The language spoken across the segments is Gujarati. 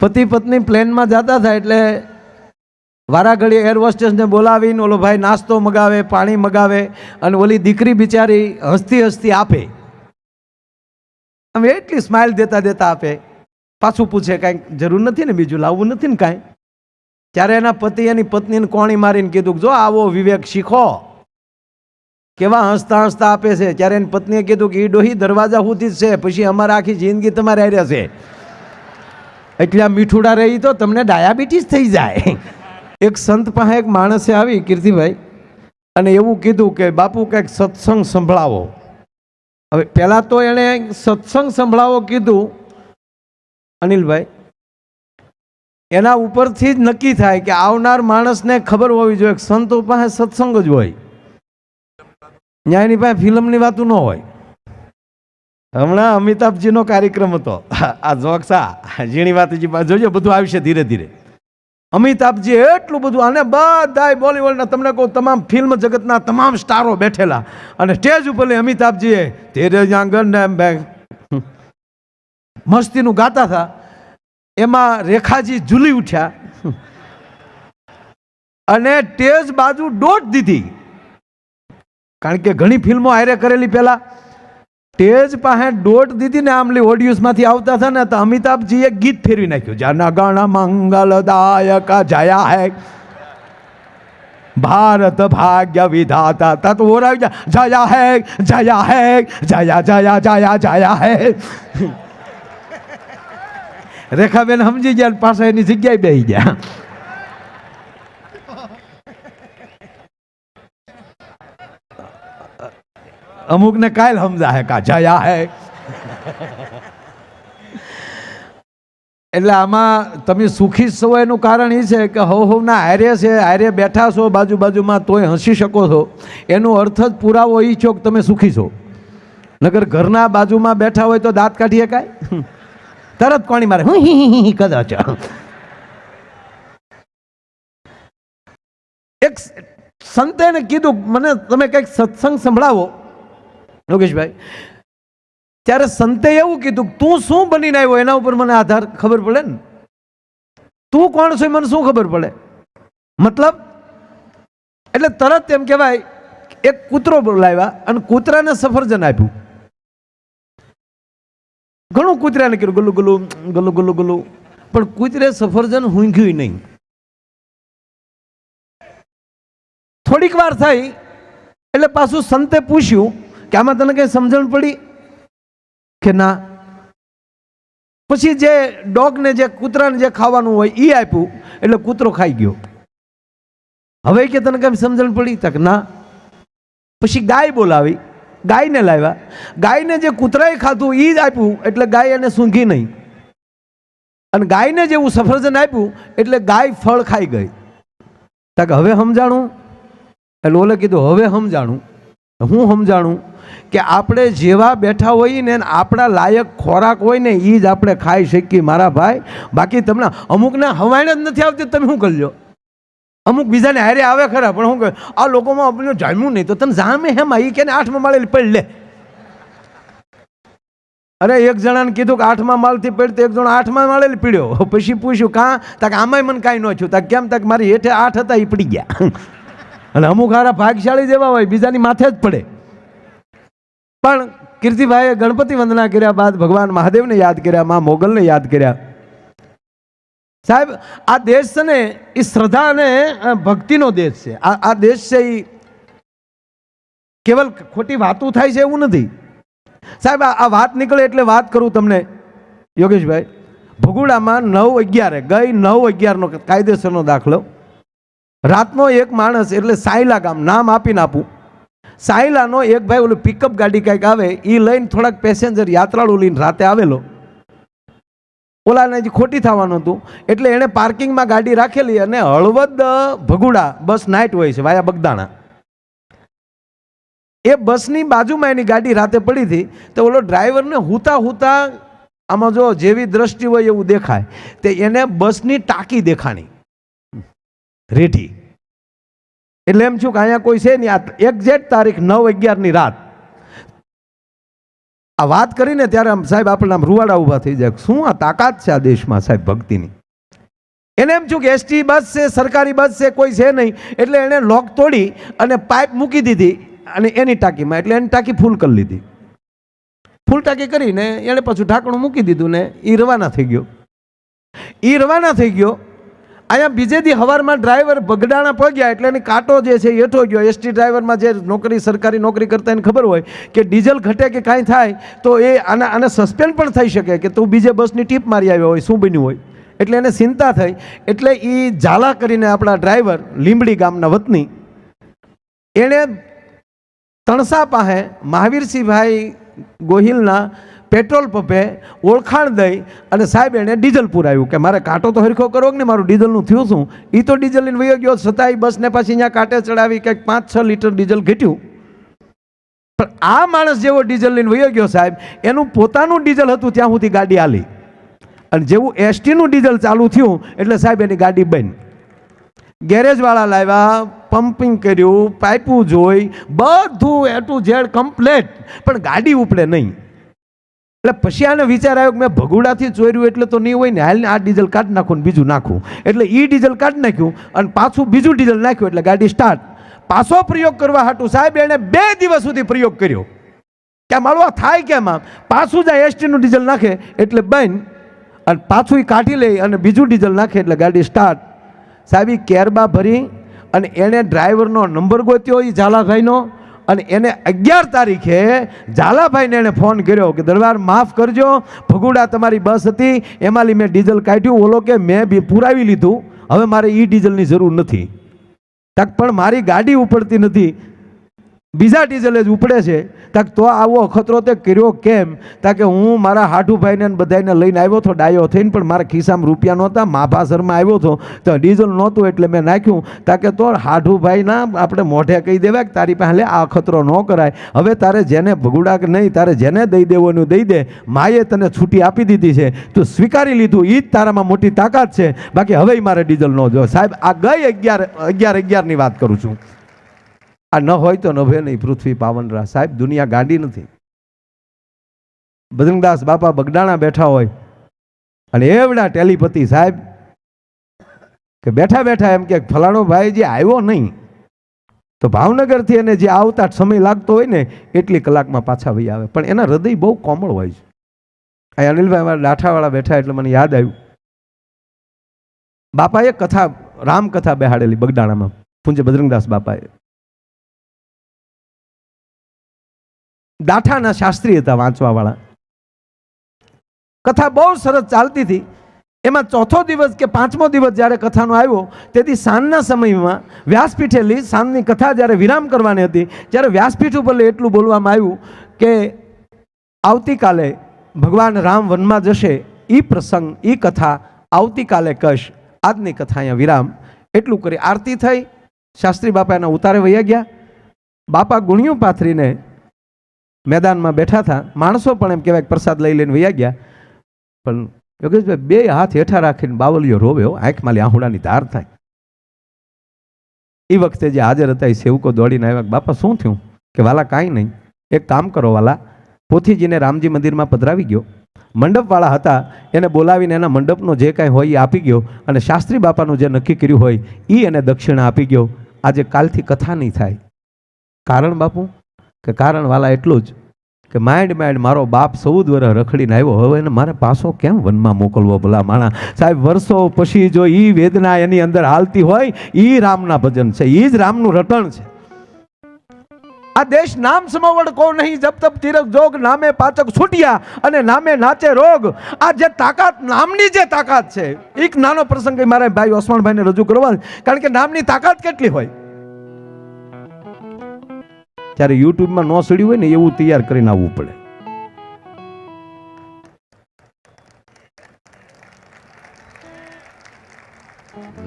પતિ પત્ની પ્લેનમાં જતા હતા એટલે વારાઘડી એર હોસ્ટેસને બોલાવીને ઓલો ભાઈ નાસ્તો મગાવે, પાણી મગાવે અને ઓલી દીકરી બિચારી હસતી હસતી આપે. આમ એટલી સ્માઇલ દેતા દેતા આપે. પાછું પૂછે કાંઈક જરૂર નથી ને બીજું, લાવવું નથી ને કાંઈ? ત્યારે એના પતિ એની પત્નીને કોણી મારીને કીધું કે જો આવો વિવેક શીખો. કેવા હસતા હસતા આપે છે? ત્યારે એની પત્નીએ કીધું કે એ ડોહી દરવાજા સુધી જ છે, પછી અમારે આખી જિંદગી તમારે આવ્યા છે. એટલે આ મીઠુડા રહી તો તમને ડાયાબિટીસ થઈ જાય. એક સંત પાસે એક માણસે આવી, કીર્તિભાઈ, અને એવું કીધું કે, બાપુ કંઈક સત્સંગ સંભળાવો. હવે પહેલાં તો એણે સત્સંગ સંભળાવો કીધું, અનિલભાઈ. એના ઉપરથી જ નક્કી થાય કે આવનાર માણસને ખબર હોવી જોઈએ સંતો પાસે સત્સંગ જ હોય. ત્યાં એની પાસે ફિલ્મની વાતું ન હોય. હમણાં અમિતાભજીનો કાર્યક્રમ હતો. આ જોક્સા ઝીણી વાતજી જોજો, બધું આવશે ધીરે ધીરે. અમિતાભજી એટલું બધું અને બધા બોલીવુડના તમને કહું, તમામ ફિલ્મ જગતના તમામ સ્ટારો બેઠેલા. અને સ્ટેજ ઉપર અમિતાભજીએ ધીરે આંગણ ને એમ બે- મસ્તીનું ગાતા હતા. એમાં રેખાજી ઝૂલી ઉઠ્યા. અને સ્ટેજ બાજુ દોટ દીધી. કારણ કે ઘણી ફિલ્મો હારે કરેલી પહેલા. તેજ પાસે દોટ દીધી ને આમલી ઓડિયન્સમાંથી આવતા હતા ને તો અમિતાભજીએ ગીત ફેરવી નાખ્યું. જન ગણ મંગલદાયક જયા હે. ભારત ભાગ્ય વિધાતા તા તો ઓરાવી જા જયા હે જયા હે, જયા જયા જયા જયા હે. રેખાબેન સમજી ગયા પાસે એની જગ્યાએ બેસી ગયા. અમુકને કાલ સમજા હે કા હે. એટલે આમાં તમે સુખી છો એનું કારણ એ છે કે હવ હવના હારે છે હારે બેઠા છો બાજુ બાજુમાં તોય હસી શકો છો. એનો અર્થ જ પુરાવો એ છો કે તમે સુખી છો. નગર ઘરના બાજુમાં બેઠા હોય તો દાંત કાઢીએ કાંઈ? તરત કોણી મારે, હી કદાચ. એક સંતે કીધું, મને, તમે કંઈક સત્સંગ સંભળાવો. યોગેશભાઈ, ત્યારે સંતે એવું કીધું, તું શું બનીને આવ્યો? એના ઉપર મને આધાર ખબર પડે ને? તું કોણ છો મને શું ખબર પડે? મતલબ, એટલે તરત એમ કહેવાય એક કૂતરો બોલાવ્યા અને કૂતરાને સફરજન આપ્યું. ઘણું કૂતરાને કર્યું ગલું ગલું ગલું ગલું ગલું પણ કૂતરે સફરજન ઊંઘ્યું નહીં. થોડીક વાર થઈ, એટલે પાછું સંતે પૂછ્યું કે આમાં તને કંઈ સમજણ પડી? કે ના. પછી જે ડોગને જે કૂતરાને જે ખાવાનું હોય એ આપ્યું, એટલે કૂતરો ખાઈ ગયો. હવે કે તને કંઈ સમજણ પડી? તક ના. પછી ગાય બોલાવી. ગાયને લાવ્યા. ગાયને જે કૂતરાએ ખાધું એ જ આપ્યું, એટલે ગાય એને સૂંઘી નહીં. અને ગાયને જેવું સફરજન આપ્યું, એટલે ગાય ફળ ખાઈ ગઈ. તક હવે સમજાણું? એટલે ઓલે કીધું, હવે સમજાણું. હું સમજાણું કે આપણે જેવા બેઠા હોઈએ ને આપણા લાયક ખોરાક હોય ને એ જ આપણે ખાઈ શકીએ મારા ભાઈ. બાકી તમને અમુકને હવાણ જ નથી આવતી, તમે શું કરજો? અમુક બીજાને હારે આવે ખરા, પણ શું કહે આ લોકોમાં આપણે જામ્યું નહીં, તો તને જામે હેમાં એ કે આઠમાં માળે પડી લે. અરે એક જણાને કીધું કે આઠમા માળથી પડતો એક જણ આઠમા માળે પીડ્યો. પછી પૂછ્યું, કાં? તક આમાંય મને કાંઈ ન થયું. તક કેમ? તક મારી હેઠે આઠ હતા એ પડી ગયા. અને અમુક હારા ભાગશાળી જેવા હોય, બીજાની માથે જ પડે. પણ કીર્તિભાઈએ ગણપતિ વંદના કર્યા બાદ ભગવાન મહાદેવને યાદ કર્યા, મા મોગલને યાદ કર્યા. સાહેબ, આ દેશ છે ને, એ શ્રદ્ધા અને ભક્તિનો દેશ છે. આ આ દેશ છે એ કેવલ ખોટી વાતો થાય છે એવું નથી. સાહેબ આ વાત નીકળે એટલે વાત કરું તમને, યોગેશભાઈ. ભગુડામાં નવ અગિયારે ગઈ નવ અગિયારનો કાયદેસરનો દાખલો. રાતનો એક માણસ એટલે સાયલા ગામ નામ આપીને આપું. સાયલાનો એક ભાઈ ઓલું પિકઅપ ગાડી કાંઈક આવે એ લઈને થોડાક પેસેન્જર યાત્રાળુ લઈને રાતે આવેલો. ઓલાને હજી ખોટી થવાનું હતું. એટલે એણે પાર્કિંગમાં ગાડી રાખેલી અને હળવદ ભગુડા બસ નાઇટ હોય છે, વાયા બગદાણા. એ બસની બાજુમાં એની ગાડી રાતે પડી હતી, તો ઓલો ડ્રાઈવરને હુતા હુતા આમાં જો જેવી દ્રષ્ટિ હોય એવું દેખાય. તે એને બસની ટાંકી દેખાણી. રેઠી એટલે એમ છું કે અહીંયા કોઈ છે નહીં. આ એક્ઝેક્ટ તારીખ નવ અગિયારની રાત. આ વાત કરીને ત્યારે આમ સાહેબ આપણને આમ રૂવાડા ઊભા થઈ જાય શું આ તાકાત છે આ દેશમાં સાહેબ ભક્તિની? એને એમ છું કે એસટી બસ છે, સરકારી બસ છે, કોઈ છે નહીં. એટલે એણે લોક તોડી અને પાઇપ મૂકી દીધી અને એની ટાંકીમાં. એટલે એની ટાંકી ફૂલ કરી લીધી. ફૂલ ટાંકી કરીને એણે પાછું ઢાંકણું મૂકી દીધું ને એ રવાના થઈ ગયો. એ રવાના થઈ ગયો અહીંયા બીજે દી હવારમાં ડ્રાઈવર બગડાણા પગ્યા એટલે એની કાંટો જે છે એઠો ગયો. એસટી ડ્રાઈવરમાં જે નોકરી, સરકારી નોકરી કરતા એને ખબર હોય કે ડીઝલ ઘટે કે કાંઈ થાય, તો એ આને આને સસ્પેન્ડ પણ થઈ શકે કે તું બીજે બસની ટીપ મારી આવ્યો હોય, શું બન્યું હોય. એટલે એને ચિંતા થઈ. એટલે એ ઝાલા કરીને આપણા ડ્રાઈવર લીંબડી ગામના વતની, એણે તણસા પાસે મહાવીરસિંહભાઈ ગોહિલના પેટ્રોલ પંપે ઓળખાણ દઈ અને સાહેબ એણે ડીઝલ પુરાવ્યું. કે મારે કાંટો તો હરખો કરો કે ને મારું ડીઝલનું થયું શું? એ તો ડીઝલ લઈને વયો ગયો, છતાંય બસને પાછી અહીંયા કાંટે ચડાવી કંઈક પાંચ, છ લીટર ડીઝલ ઘટ્યું. પણ આ માણસ જેવો ડીઝલ લઈને વયો ગયો સાહેબ, એનું પોતાનું ડીઝલ હતું ત્યાં સુધી ગાડી આલી. અને જેવું એસટીનું ડીઝલ ચાલુ થયું, એટલે સાહેબ એની ગાડી બંધ. ગેરેજવાળા લાવ્યા, પમ્પિંગ કર્યું, પાઇપું જોઈ, બધું એ ટુ ઝેડ કમ્પ્લેટ. પણ ગાડી ઉપડે નહીં. એટલે પછી આને વિચાર આવ્યો કે મેં ભગુડાથી ચોર્યું એટલે તો નહીં હોય ને, હાલ આ ડીઝલ કાઢી નાખું ને બીજું નાખું. એટલે એ ડીઝલ કાઢી નાખ્યું અને પાછું બીજું ડીઝલ નાખ્યું એટલે ગાડી સ્ટાર્ટ પાછો પ્રયોગ કરવા હાટું સાહેબ એણે બે દિવસ સુધી પ્રયોગ કર્યો. કે આ મારું આ થાય કેમ આમ પાછું જાય એસટીનું ડીઝલ નાખે એટલે બંધ અને પાછું એ કાઢી લે અને બીજું ડીઝલ નાખે એટલે ગાડી સ્ટાર્ટ સાહેબ એ કેરબા ભરી અને એણે ડ્રાઈવરનો નંબર ગોત્યો એ ઝાલાભાઈનો અને એને અગિયાર તારીખે ઝાલાભાઈને એણે ફોન કર્યો કે, દરબાર, માફ કરજો, ભગુડા તમારી બસ હતી એમાંથી મેં ડીઝલ કાઢ્યું. ઓલો કે, મેં બી પુરાવી લીધું. હવે મારે એ ડીઝલની જરૂર નથી. તક પણ મારી ગાડી ઉપડતી નથી. બીજા ડીઝલે જ ઉપડે છે. તાક તો આવો અખતરો તે કર્યો કેમ? તાકે હું મારા હાઠુભાઈને બધાને લઈને આવ્યો હતો, ડાયો થઈને, પણ મારા ખિસ્સામાં રૂપિયા નહોતા, માભાસરમાં આવ્યો હતો. તો ડીઝલ નહોતું એટલે મેં નાખ્યું. તાકે તો હાઠુભાઈના આપણે મોઢે કહી દેવાય કે તારી પાસે આ અખતરો ન કરાય. હવે તારે જેને ભગુડા કે નહીં, તારે જેને દઈ દેવાનું દઈ દે, માએ તને છૂટી આપી દીધી છે. તું સ્વીકારી લીધું એ જ તારામાં મોટી તાકાત છે. બાકી હવે મારે ડીઝલ ન જો સાહેબ, આ ગઈ અગિયાર અગિયાર અગિયારની વાત કરું છું. આ ન હોય તો નભે નહીં પૃથ્વી પાવનરા. સાહેબ, દુનિયા ગાંડી નથી. બજરંગદાસ બાપા બગડાણા બેઠા હોય અને એવડા ટેલિપતિ સાહેબ કે બેઠા બેઠા એમ કે ફલાણો ભાઈ જે આવ્યો નહીં. તો ભાવનગરથી એને જે આવતા સમય લાગતો હોય ને, એટલી કલાકમાં પાછા વહી આવે. પણ એના હૃદય બહુ કોમળ હોય છે. અહીં અનિલભાઈ અમારા લાઠાવાળા બેઠા એટલે મને યાદ આવ્યું. બાપાએ કથા, રામકથા બેહાડેલી બગડાણામાં પૂંજ્ય બજરંગદાસ બાપાએ. દાઠાના શાસ્ત્રી હતા વાંચવાવાળા. કથા બહુ સરસ ચાલતી હતી. એમાં ચોથો દિવસ કે પાંચમો દિવસ જ્યારે કથાનો આવ્યો, તેથી સાંજના સમયમાં વ્યાસપીઠેલી સાંજની કથા જ્યારે વિરામ કરવાની હતી, ત્યારે વ્યાસપીઠ ઉપર એટલું બોલવામાં આવ્યું કે આવતીકાલે ભગવાન રામ વનમાં જશે એ પ્રસંગ એ કથા આવતીકાલે કશ, આજની કથા અહીંયા વિરામ. એટલું કરી આરતી થઈ. શાસ્ત્રી બાપા એના ઉતારે વૈયા ગયા. બાપા ગુણિયું પાથરીને મેદાનમાં બેઠા હતા માણસો પણ એમ કહેવાય પ્રસાદ લઈ લઈને વૈયા ગયા. પણ યોગેશભાઈ બે હાથ હેઠા રાખીને બાવલીઓ રોવ્યો. આંખમાં લે આહુડાની ધાર થાય. એ વખતે જે હાજર હતા એ સેવકો દોડીને આવ્યા બાપા, શું થયું? કે વાલા કાંઈ નહીં. એક કામ કરો વાલા. પોથીજીને રામજી મંદિરમાં પધરાવી ગયો. મંડપવાળા હતા. એને બોલાવીને એના મંડપનો જે કાંઈ હોય એ આપી ગયો અને શાસ્ત્રી બાપાનું જે નક્કી કર્યું હોય એ એને દક્ષિણા આપી ગયો. આજે કાલથી કથા નહીં થાય. કારણ બાપુ? કે કારણ વાલા એટલું જ કે માઇન્ડ માઇન્ડ મારો બાપ ચૌદ વર્ષ રખડીને આવ્યો. હવે એને મારે પાછો કેમ વનમાં મોકલવો ભલા માણા? સાહેબ, વર્ષો પછી જો એ વેદના એની અંદર હાલતી હોય એ રામના ભજન છે. એ જ રામનું રટણ છે. આ દેશ નામ સમવડ કો નહીં. જબ તબ તીરક જોગ, નામે પાચક છૂટ્યા અને નામે નાચે રોગ. આ જે તાકાત, નામની જે તાકાત છે એક નાનો પ્રસંગ મારા ભાઈ ઓસમાણભાઈને રજૂ કરવા કારણ કે નામની તાકાત કેટલી હોય? ત્યારે યુટ્યુબમાં ન સડ્યું હોય ને એવું તૈયાર કરીને આવવું પડે.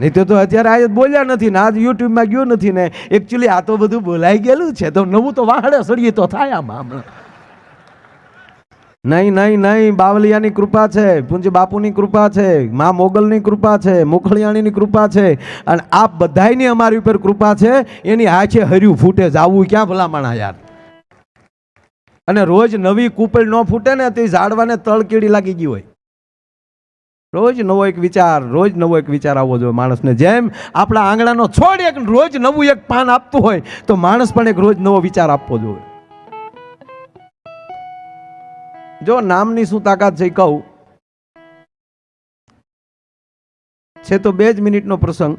નહીં તો તો અત્યારે આજે બોલ્યા નથી ને આજ યુટ્યુબમાં ગયો નથી ને એકચ્યુઅલી આ તો બધું બોલાઈ ગયેલું છે. તો નવું તો વાહડે સડીએ તો થાય આમાં હમણાં. નહીં નહીં નહીં, બાવલિયાની કૃપા છે, પૂંજી બાપુની કૃપા છે, મા મોગલની કૃપા છે મુખળિયાણીની કૃપા છે, અને આ બધાયની અમારી ઉપર કૃપા છે, એની હાથે હર્યું ફૂટે જાવું ક્યાં ભલામણા યાર? અને રોજ નવી કૂપળ ન ફૂટે ને, તે ઝાડવાને તળકીડી લાગી ગઈ હોય. રોજ નવો એક વિચાર, રોજ નવો એક વિચાર આવવો જોઈએ માણસને. જેમ આપણા આંગણાનો છોડ એક રોજ નવું એક પાન આપતું હોય, તો માણસ પણ એક રોજ નવો વિચાર આપવો જોઈએ. જો નામની શું તાકાત છે કહું. છે તો બે જ મિનિટનો પ્રસંગ.